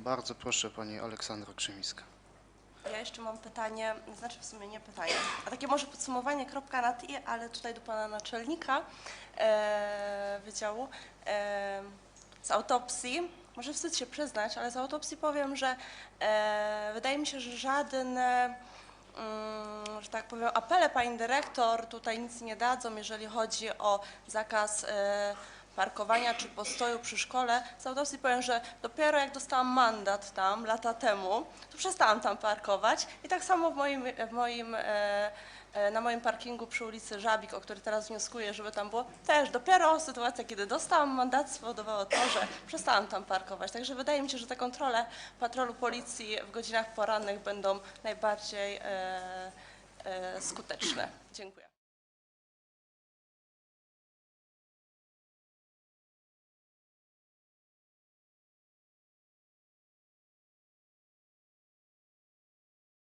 Bardzo proszę pani Aleksandra Krzymiska. Ja jeszcze mam pytanie, znaczy w sumie nie pytanie, a takie może podsumowanie, kropka nad i, ale tutaj do pana naczelnika e, wydziału. E, z autopsji, może wstyd się przyznać, ale z autopsji powiem, że e, wydaje mi się, że żaden, mm, że tak powiem, apele pani dyrektor tutaj nic nie dadzą, jeżeli chodzi o zakaz e, parkowania czy postoju przy szkole. Z autopsji powiem, że dopiero jak dostałam mandat tam lata temu, to przestałam tam parkować i tak samo w moim, w moim, e, e, na moim parkingu przy ulicy Żabik, o który teraz wnioskuję, żeby tam było, też dopiero sytuacja, kiedy dostałam mandat spowodowała to, że przestałam tam parkować. Także wydaje mi się, że te kontrole patrolu policji w godzinach porannych będą najbardziej e, e, skuteczne. Dziękuję.